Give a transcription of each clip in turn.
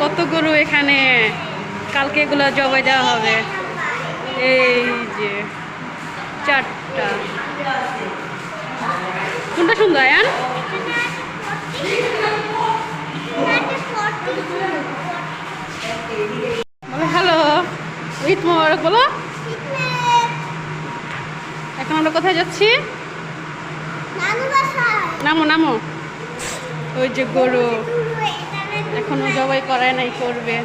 কত গরু এখানে? কালকে এগুলো জবাই দেওয়া হবে। এই যে চারটা। কোনটা সুন্দর আয়ান? হ্যালো ঈদ মোবারক বলো। এখন আমরা কোথায় যাচ্ছি? নামো নামো। ওই যে গরু। এখনও জবাই করায় নাই, করবে।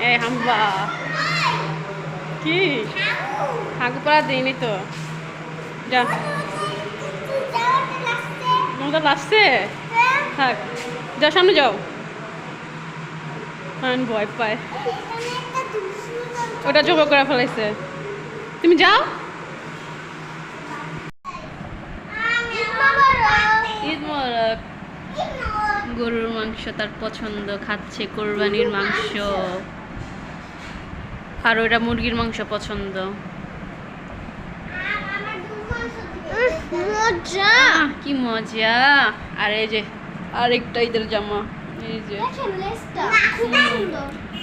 এ হাম্বা। কি? হাগু পড়া দিইনি তো। যা। মজা লাগছে? থাক। যা সামনে যাও। আমি ভয় পায়। ওটা জোগাড় করে ফেলাইছে। তুমি যাও ঈদ মোবারক গরুর মাংস তার পছন্দ, খাচ্ছে কোরবানির মাংস। আর ওটা মুরগির মাংস পছন্দ। মজা কি মজা। আর এই যে আরেকটা ঈদের জামা। এই যে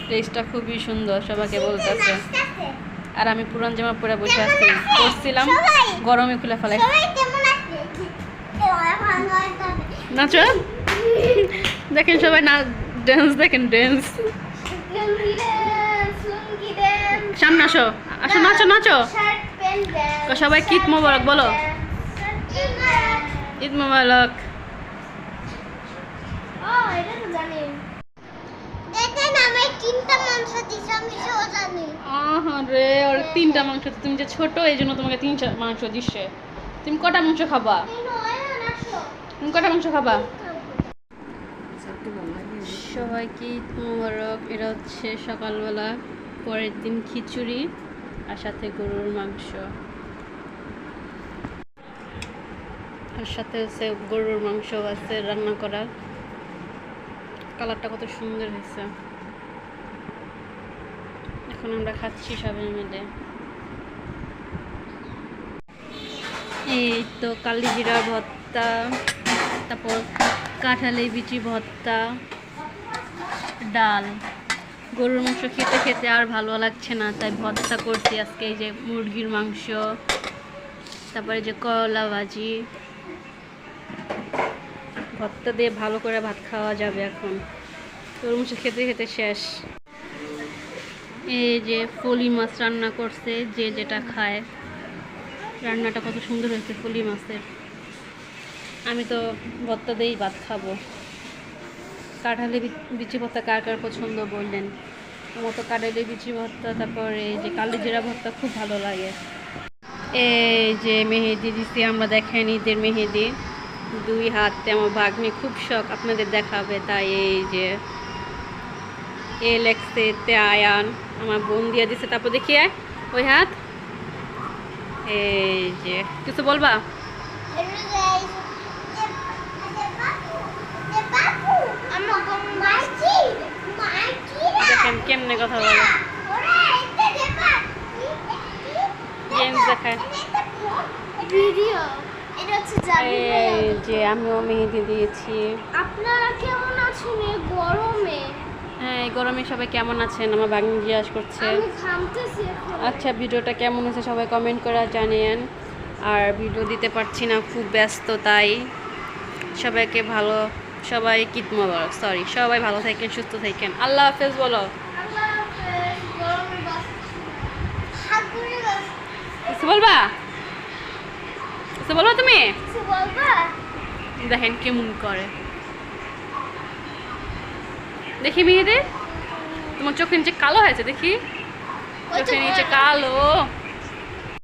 টেস্টটা খুবই সুন্দর, সবাইকে বলতেছে। আর আমি পুরান জামা পরে বসে আছি। করছিলাম গরমে খুলে আছে নাচো। দেখেন সবাই না ড্যান্স দেখেন ড্যান্স সামনে আসো আসো, নাচো নাচো। সবাই ঈদ মোবারক, বলো। ঈদ মোবারক। রে, ওর তিনটা মাংস, তুমি যে ছোট, এই জন্য তোমাকে তিনটা মাংস দিচ্ছে। তুমি কটা মাংস খাবা? তুমি কটা মাংস খাবা? সবাইকে ঈদ মোবারক। এটা হচ্ছে সকালবেলা, পরের দিন খিচুড়ি আর সাথে গরুর মাংস। আর সাথে হচ্ছে গরুর মাংস আছে, রান্না করা। কালারটা কত সুন্দর হয়েছে। এখন আমরা খাচ্ছি সবাই মিলে। এই তো কালিজিরা ভর্তা, তারপর কাঁঠালি বিচি ভর্তা, ডাল। গরুর মাংস খেতে খেতে আর ভালো লাগছে না, তাই ভর্তা করছি আজকে। এই যে মুরগির মাংস, তারপরে যে করলা ভাজি। ভর্তা দিয়ে ভালো করে ভাত খাওয়া যাবে এখন। গরুর মাংস খেতে খেতে শেষ। এই যে ফলি মাছ রান্না করছে, যে যেটা খায়। রান্নাটা কত সুন্দর হয়েছে ফলি মাছের। আমি তো ভর্তা দিয়েই ভাত খাব। কাঁঠালি বিচি ভর্তা কার কার পছন্দ বললেন? আমার তো কাঁঠালি বিচি তারপরে এই যে কালি জিরা ভর্তা খুব ভালো লাগে। এই যে মেহেদি দিছি, আমরা দেখেন ঈদের মেহেদি। দুই হাতে আমার ভাগ্নি খুব শখ, আপনাদের দেখাবে। তাই এই যে এ লেখছে তে আয়ান, আমার বোন দিয়ে দিছে, তারপর দেখি ওই হাত। এই যে, কিছু বলবা? দেখেন কেমনে কথা বলে। গেমস দেখায়। ভিডিও। যে আমিও মেহেদি দিয়েছি। আপনারা কেমন আছেন এই গরমে? হ্যাঁ এই গরমে সবাই কেমন আছেন? আমার বাগনি জিজ্ঞাসা করছে। আচ্ছা ভিডিওটা কেমন হয়েছে সবাই কমেন্ট করে জানিয়েন। আর ভিডিও দিতে পারছি না খুব ব্যস্ত তাই সবাইকে ভালো সবাই কিত মোবারক সরি সবাই ভালো থাকেন সুস্থ থাকেন। আল্লাহ হাফেজ বলো। কিছু বলবা? কিছু বলবা তুমি? দেখেন কেমন করে। দেখি মেয়েদের তোমার চোখের নিচে কালো হয়েছে দেখি। চোখের নিচে কালো।